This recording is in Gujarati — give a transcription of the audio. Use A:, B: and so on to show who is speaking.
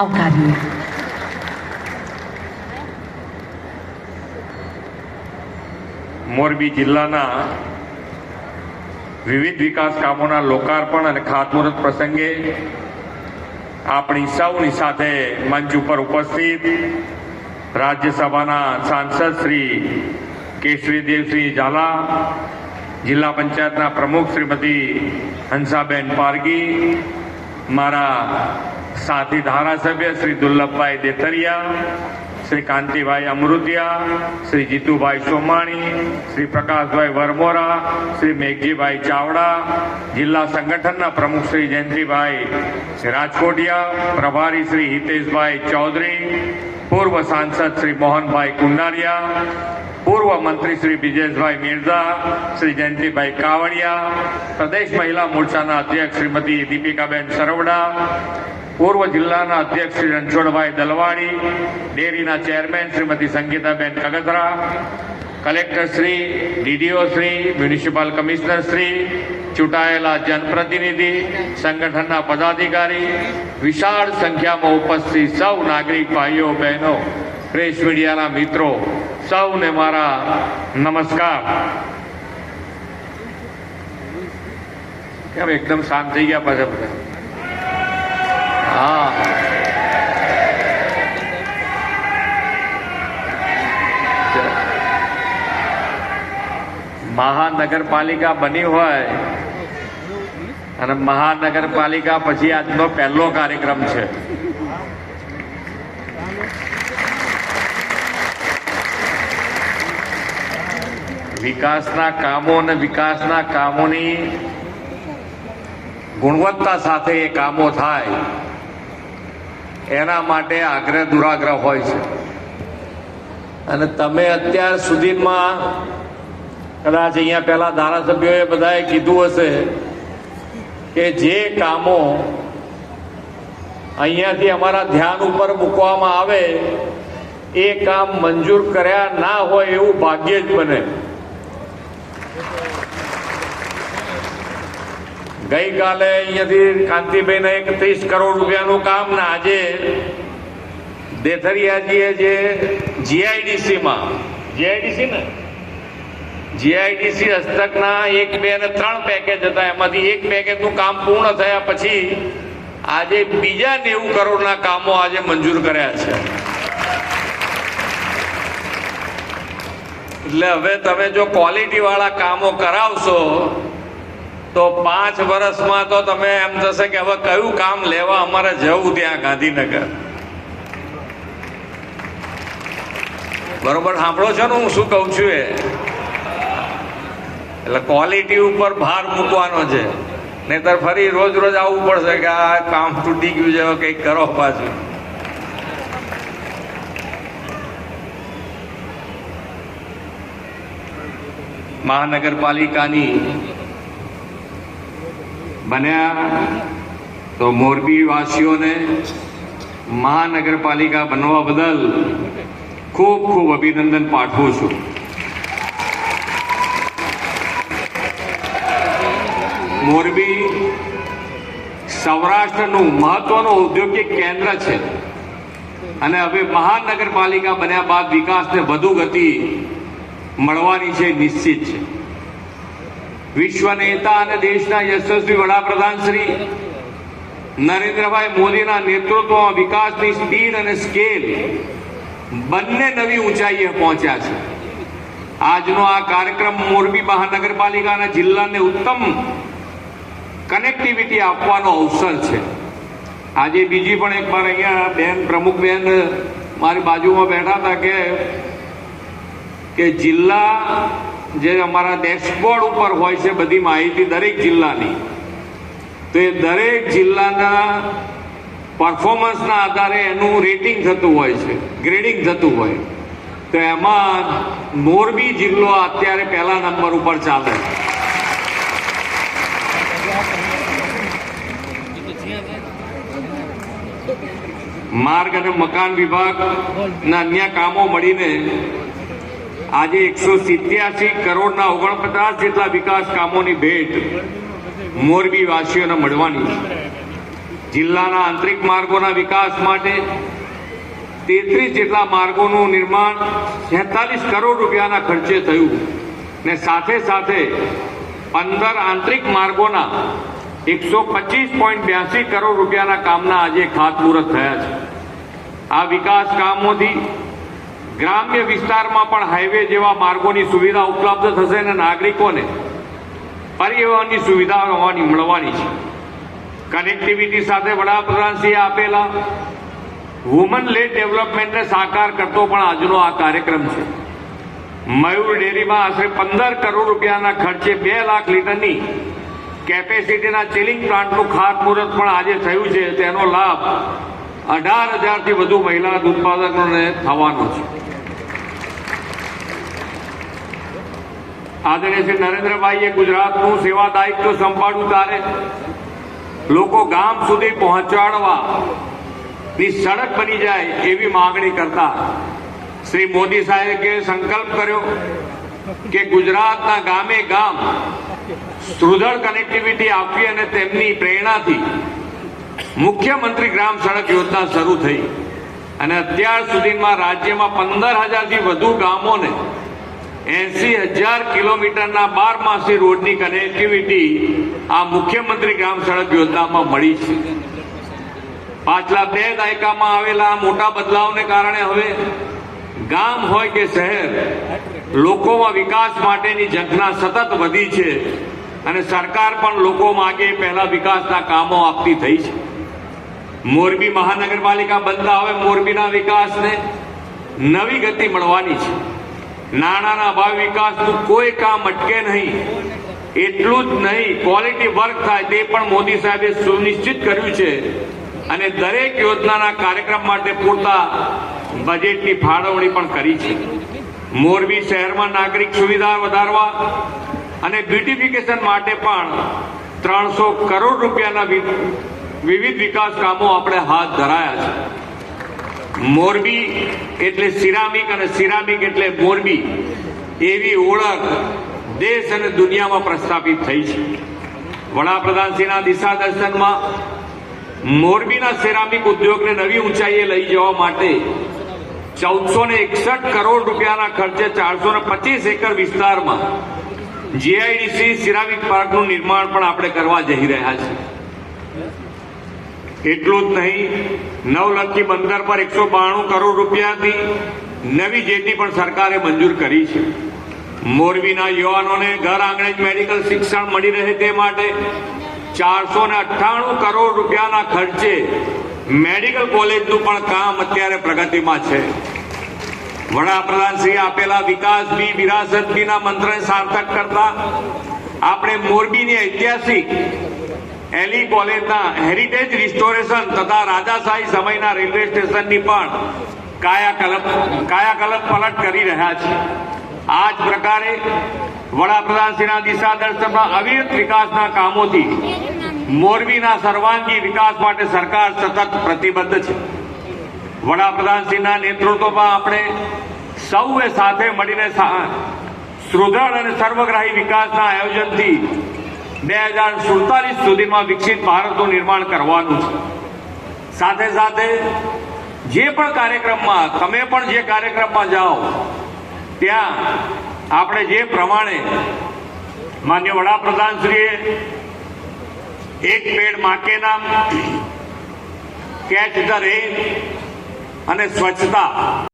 A: આવકારીએ
B: મોરબી જિલ્લાના વિવિધ વિકાસ કામોના લોકાર્પણ અને ખાતમુહૂર્ત પ્રસંગે આપણી સૌની સાથે મંચ ઉપર ઉપસ્થિત રાજ્યસભાના સાંસદ શ્રી કેશરીદેવસિંહ ઝાલા, જિલ્લા પંચાયતના પ્રમુખ શ્રીમતી હંસાબેન પારગી, મારા સાથી ધારાસભ્ય શ્રી દુર્લભભાઈ દેતરિયા શ્રી કાંતિભાઈ અમૃતિયા, શ્રી જીતુભાઈ સોમાણી, શ્રી પ્રકાશભાઈ વરમોરા, શ્રી મેઘજીભાઈ ચાવડા, જિલ્લા સંગઠનના પ્રમુખ શ્રી જયંતિભાઈ રાજકોટિયા, પ્રભારી શ્રી હિતેશભાઈ ચૌધરી, પૂર્વ સાંસદ શ્રી મોહનભાઈ કુંડારિયા, પૂર્વ મંત્રી શ્રી બ્રિજેશભાઈ મિર્ઝા, શ્રી જયંતિભાઈ કાવડિયા, પ્રદેશ મહિલા મોરચાના અધ્યક્ષ શ્રીમતી દીપિકાબેન સરવડા પૂર્વ જિલ્લાના અધ્યક્ષ શ્રી રણછોડભાઈ દલવાડી ડેરીના chairman Shrimati Sangitaben Kagatra collector Shri, DDO Shri, municipal commissioner Shri, ચૂંટાયેલા જનપ્રતિનિધિ, સંગઠનના પદાધિકારી, વિશાળ સંખ્યામાં ઉપસ્થિત સૌ નાગરિક ભાઈઓ, બહેનો, પ્રેસ મીડિયાના મિત્રો, સૌને મારા નમસ્કાર. કેમ એકદમ શાંત થઈ ગયા પાછા બધા? હા. મહાનગરપાલિકા બની હોય અને મહાનગરપાલિકા પછી આજનો પહેલો કાર્યક્રમ છે. વિકાસના કામો અને વિકાસના કામોની ગુણવત્તા સાથે એ કામો થાય. એના માટે આગ્રહ દુરાગ્રહ હોય છે. અને તમે અત્યાર સુધીમાં કદાચ અહીંયા પહેલા ધારાસભ્યોએ બધાએ કીધું હશે કે જે કામો અહીંયાથી અમારા ધ્યાન ઉપર મૂકવામાં આવે, એ કામ મંજૂર કર્યા ના હોય એવું ભાગ્ય જ બને. ગઈકાલે અહીંયાથી કાંતિભાઈને એક ત્રીસ કરોડ રૂપિયાનું કામ ને આજે દેથરિયાજીએ જે જીઆઈડીસીમાં જીઆઈડીસી ને? જીઆઈડીસી હસ્તકના એક બે અને ત્રણ પેકેજ હતા. એમાંથી એક પેકેજનું કામ પૂર્ણ થયા પછી આજે બીજા નેવું કરોડના કામો આજે મંજૂર કર્યા છે. એટલે હવે તમે જો ક્વોલિટી વાળા કામો કરાવશો તો પાંચ વર્ષમાં તો તમે એમ થશે કે હવે કયું કામ લેવા અમારે જવું ત્યાં ગાંધીનગર? બરોબર, સાંભળો છો ને હું શું કહું છું એ? એટલે ક્વોલિટી ઉપર ભાર મૂકવાનો છે. નહીતર ફરી રોજ રોજ આવવું પડશે કે આ કામ તૂટી ગયું છે કંઈક કરો પાછું. મહાનગરપાલિકાની બન્યા. તો મોરબી વાસીઓને મહાનગરપાલિકા બનવા બદલ ખૂબ ખૂબ અભિનંદન પાઠવું છું. મોરબી સૌરાષ્ટ્રનું મહત્વનું ઔદ્યોગિક કેન્દ્ર છે. અને હવે મહાનગરપાલિકા બન્યા બાદ વિકાસને વધુ ગતિ મળવાની છે, નિશ્ચિત છે. વિશ્વ નેતા અને દેશના યશસ્વી વડાપ્રધાન શ્રી નરેન્દ્રભાઈ મોદીના નેતૃત્વમાં વિકાસની સ્પીડ અને સ્કેલ બંને નવી ઊંચાઈએ પહોંચ્યા છે. આજનો આ કાર્યક્રમ મોરબી મહાનગરપાલિકાના જિલ્લાને ઉત્તમ કનેક્ટિવિટી આપવાનો અવસર છે. આજે બીજી પણ એક વાર અહીંયા બેન, પ્રમુખ બેન મારી બાજુમાં બેઠા હતા કે કે જિલ્લા જે અમારા ડેશબોર્ડ ઉપર હોય છે બધી માહિતી દરેક જિલ્લાની. તો એ દરેક જિલ્લાના પરફોર્મન્સના આધારે એનું રેટિંગ થતું હોય છે ગ્રેડિંગ થતું હોય. તો એમાં મોરબી જિલ્લો અત્યારે પહેલા નંબર ઉપર ચાલે. માર્ગ અને મકાન વિભાગના અન્ય કામો મળીને આજે એકસો સિત્યાસી કરોડના ઓગણપચાસ જેટલા વિકાસ કામોની ભેટ મોરબી વાસીઓને મળવાની જિલ્લાના આંતરિક માર્ગોના વિકાસ માટે તેત્રીસ જેટલા માર્ગોનું નિર્માણ છેતાલીસ કરોડ રૂપિયાના ખર્ચે થયું. ને સાથે સાથે પંદર આંતરિક માર્ગોના એકસો પચીસ પોઈન્ટ બ્યાસી કરોડ રૂપિયાના કામના આજે ખાતમુહૂર્ત થયા છે. આ વિકાસ કામોથી ગ્રામ્ય વિસ્તારમાં પણ હાઈવે જેવા માર્ગોની સુવિધા ઉપલબ્ધ થશે અને નાગરિકોને પરિવહનની સુવિધા હોવાની મળવાની છે. કનેક્ટિવિટી સાથે વડાપ્રધાનશ્રીએ આપેલા વુમન લેડ ડેવલપમેન્ટને સાકાર કરતો પણ આજનો આ કાર્યક્રમ છે. મયુર ડેરીમાં આશરે પંદર કરોડ રૂપિયાના ખર્ચે બે લાખ લીટરની કેપેસિટીના ચિલિંગ પ્લાન્ટનું ખાતમુહૂર્ત પણ આજે થયું છે. તેનો લાભ અઢાર હજારથી વધુ મહિલા ઉત્પાદકોને થવાનો છે. આદરણીય શ્રી નરેન્દ્રભાઈએ ગુજરાતનું સેવા દાયિત્વ સંભાળવું ત્યારે લોકો ગામ સુધી પહોંચાડવા ની સડક બની જાય એવી માંગણી કરતા શ્રી મોદી સાહેબે સંકલ્પ કર્યો કે ગુજરાતના ગામે ગામ સુદૃઢ કનેક્ટિવિટી આપવી અને તેમની પ્રેરણાથી મુખ્યમંત્રી ગ્રામ સડક યોજના શરૂ થઈ. અને અત્યાર સુધીમાં રાજ્યમાં પંદર હજારથી વધુ ગામોને એસી હજાર કિલોમીટરના બારમાસી રોડની કનેક્ટિવિટી આ મુખ્યમંત્રી ગ્રામ સડક યોજનામાં મળી છે. પાછલા બે દાયકામાં આવેલા મોટા બદલાવને કારણે હવે ગામ હોય કે શહેર, લોકોમાં વિકાસ માટેની ઝંખના સતત વધી છે અને સરકાર પણ લોકો માગે પહેલા વિકાસના કામો આપતી થઈ છે. મોરબી મહાનગરપાલિકા બનતા હવે મોરબીના વિકાસને નવી ગતિ મળવાની છે. નાણાંના અભાવ વિકાસનું કોઈ કામ અટકે નહીં. એટલું જ નહીં ક્વોલિટી વર્ક થાય તે પણ મોદી સાહેબે સુનિશ્ચિત કર્યું છે. અને દરેક યોજનાના કાર્યક્રમ માટે પૂરતા બજેટની ફાળવણી પણ કરી છે. મોરબી શહેરમાં નાગરિક સુવિધા વધારવા અને બ્યુટિફિકેશન માટે પણ ત્રણસો કરોડ રૂપિયાના વિવિધ વિકાસ કામો આપણે હાથ ધરાયા છે. મોરબી એટલે સિરામિક અને સિરામિક એટલે મોરબી. એવી ઓળખ દેશ અને દુનિયામાં પ્રસ્થાપિત થઈ છે. વડાપ્રધાનશ્રીના દિશા દર્શનમાં મોરબીના સિરામિક ઉદ્યોગને નવી ઊંચાઈએ લઈ જવા માટે ચૌદસો ને એકસઠ કરોડ રૂપિયાના ખર્ચે ચારસો ને પચીસ એકર વિસ્તારમાં જીઆઈડીસી સિરામિક પાર્કનું નિર્માણ પણ આપણે કરવા જઈ રહ્યા છીએ. એટલું જ નહીં, નવલખી બંદર પર એકસો બાણું કરોડ રૂપિયાથી નવી જેટી પણ સરકારે મંજૂર કરી છે. મોરબીના યુવાનોને ઘર આંગણે જ મેડિકલ શિક્ષણ મળી રહે તે માટે ચારસો ને અઠ્ઠાણું કરોડ રૂપિયાના ખર્ચે મેડિકલ કોલેજનું પણ કામ અત્યારે પ્રગતિમાં છે. વડાપ્રધાનશ્રી આપેલા વિકાસ બી વિરાસત બીના મંત્રને સાર્થક કરતા આપણે મોરબીની ઐતિહાસિક એલી કોલેજના હેરિટેજ રિસ્ટોરેશન તથા રાજાશાહી સમયના રેલવે સ્ટેશનની પણ કાયાકલ્પ કાયાકલ્પ પલટ કરી રહ્યા છે. આ જ પ્રકારે વડાપ્રધાનશ્રીના દિશા દર્શનમાં અવિરત વિકાસના કામોથી મોરબીના સર્વાંગી વિકાસ માટે સરકાર સતત પ્રતિબદ્ધ છે. વડાપ્રધાનશ્રીના નેતૃત્વમાં આપણે સૌએ સાથે મળીને સુદૃઢ અને સર્વગ્રાહી વિકાસના આયોજનથી બે હજાર સુડતાલીસ સુધીમાં વિકસિત ભારતનું નિર્માણ કરવાનું છે. સાથે સાથે જે પણ કાર્યક્રમમાં, તમે પણ જે કાર્યક્રમમાં જાઓ, ત્યાં આપણે જે પ્રમાણે માન્ય વડાપ્રધાનશ્રીએ એક પેડ માકે નામ, કેચ ધ રેન અને સ્વચ્છતા